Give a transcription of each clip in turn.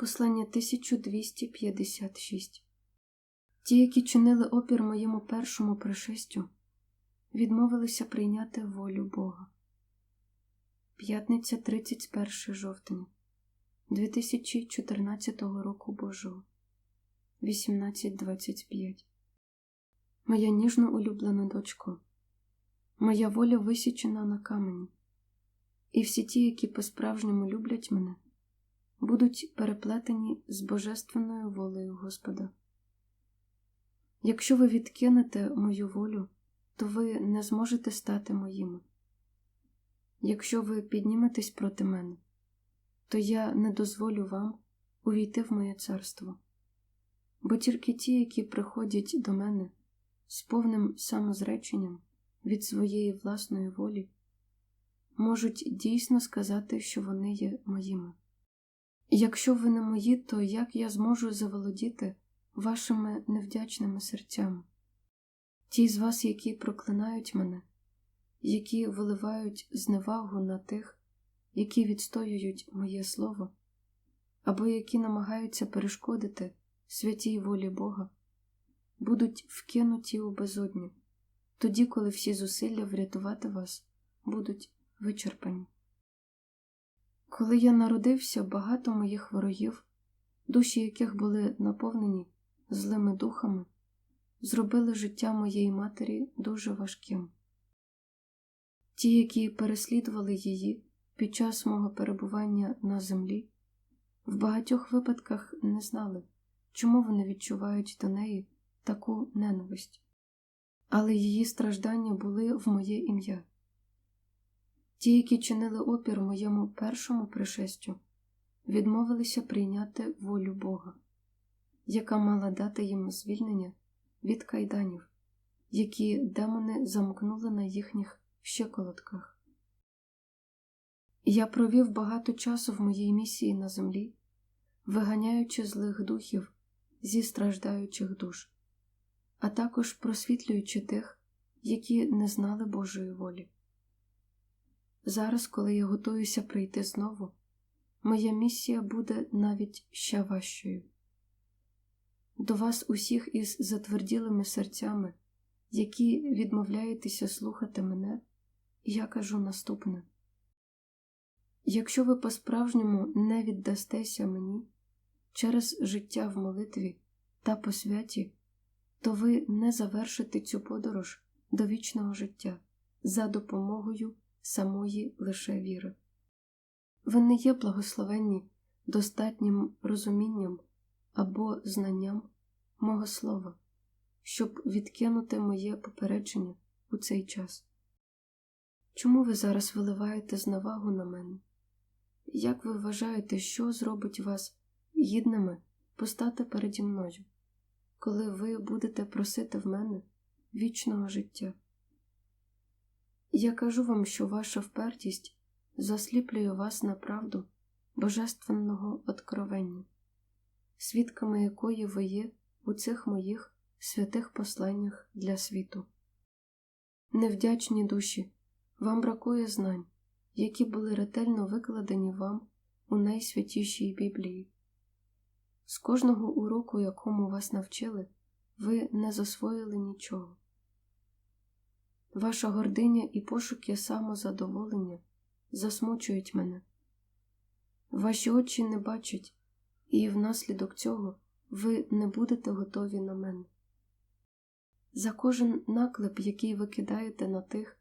Послання 1256 Ті, які чинили опір моєму першому пришестю, відмовилися прийняти волю Бога. П'ятниця 31 жовтня 2014 року Божого. 18.25 Моя ніжно улюблена дочко, моя воля висічена на камені, і всі ті, які по-справжньому люблять мене, будуть переплетені з божественною волею Господа. Якщо ви відкинете мою волю, то ви не зможете стати моїми. Якщо ви підніметесь проти мене, то я не дозволю вам увійти в моє царство, бо тільки ті, які приходять до мене з повним самозреченням від своєї власної волі, можуть дійсно сказати, що вони є моїми. Якщо ви не мої, то як я зможу заволодіти вашими невдячними серцями? Ті з вас, які проклинають мене, які виливають зневагу на тих, які відстоюють моє слово, або які намагаються перешкодити святій волі Бога, будуть вкинуті у безодню, тоді, коли всі зусилля врятувати вас будуть вичерпані. Коли я народився, багато моїх ворогів, душі яких були наповнені злими духами, зробили життя моєї матері дуже важким. Ті, які переслідували її під час мого перебування на землі, в багатьох випадках не знали, чому вони відчувають до неї таку ненависть, але її страждання були в моє ім'я. Ті, які чинили опір моєму першому пришестю, відмовилися прийняти волю Бога, яка мала дати їм звільнення від кайданів, які демони замкнули на їхніх щеколотках. Я провів багато часу в моїй місії на землі, виганяючи злих духів зі страждаючих душ, а також просвітлюючи тих, які не знали Божої волі. Зараз, коли я готуюся прийти знову, моя місія буде навіть ще важчою. До вас усіх із затверділими серцями, які відмовляєтеся слухати мене, я кажу наступне: якщо ви по-справжньому не віддастеся мені через життя в молитві та по святі, то ви не завершите цю подорож до вічного життя за допомогою самої лише віри. Ви не є благословенні достатнім розумінням або знанням мого слова, щоб відкинути моє попередження у цей час. Чому ви зараз виливаєте зневагу на мене? Як ви вважаєте, що зробить вас гідними постати переді мною, коли ви будете просити в мене вічного життя? Я кажу вам, що ваша впертість засліплює вас на правду божественного откровення, свідками якої ви є у цих моїх святих посланнях для світу. Невдячні душі, вам бракує знань, які були ретельно викладені вам у найсвятішій Біблії. З кожного уроку, якому вас навчили, ви не засвоїли нічого. Ваша гординя і пошуки самозадоволення засмучують мене. Ваші очі не бачать, і внаслідок цього ви не будете готові на мене. За кожен наклеп, який ви кидаєте на тих,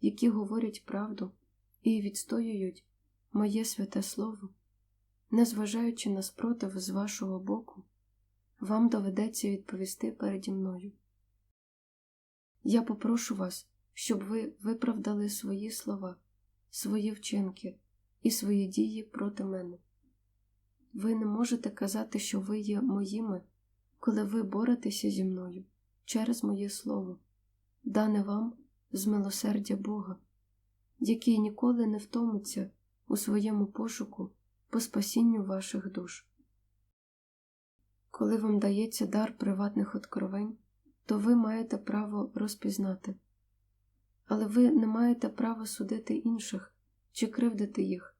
які говорять правду і відстоюють моє святе слово, незважаючи на спротив з вашого боку, вам доведеться відповісти переді мною. Я попрошу вас щоб ви виправдали свої слова, свої вчинки і свої дії проти мене. Ви не можете казати, що ви є моїми, коли ви боретеся зі мною через моє слово, дане вам з милосердя Бога, який ніколи не втомиться у своєму пошуку по спасінню ваших душ. Коли вам дається дар приватних откровень, то ви маєте право розпізнати але ви не маєте права судити інших чи кривдити їх,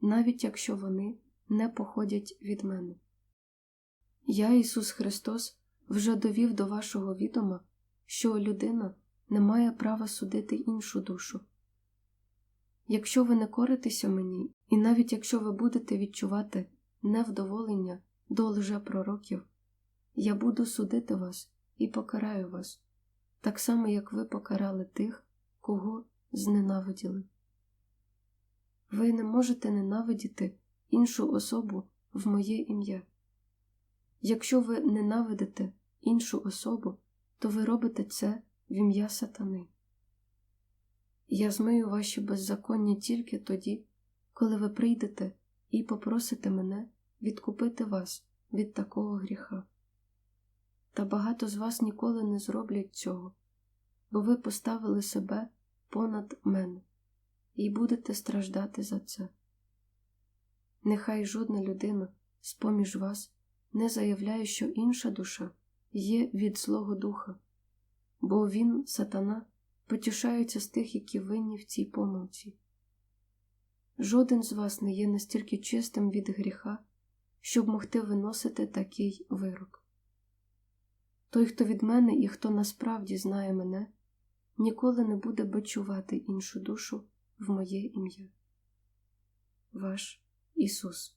навіть якщо вони не походять від мене. Я, Ісус Христос, вже довів до вашого відома, що людина не має права судити іншу душу. Якщо ви не коритеся мені, і навіть якщо ви будете відчувати невдоволення до лжепророків, я буду судити вас і покараю вас, так само, як ви покарали тих, кого зненавиділи. Ви не можете ненавидіти іншу особу в моє ім'я. Якщо ви ненавидите іншу особу, то ви робите це в ім'я сатани. Я змию ваші беззаконня тільки тоді, коли ви прийдете і попросите мене відкупити вас від такого гріха. Та багато з вас ніколи не зроблять цього, бо ви поставили себе понад мене і будете страждати за це. Нехай жодна людина з поміж вас не заявляє, що інша душа є від Злого Духа, бо він, сатана, потішається з тих, які винні в цій помилці. Жоден з вас не є настільки чистим від гріха, щоб могти виносити такий вирок. Той, хто від мене і хто насправді знає мене, ніколи не буде бачувати іншу душу в моє ім'я. Ваш Ісус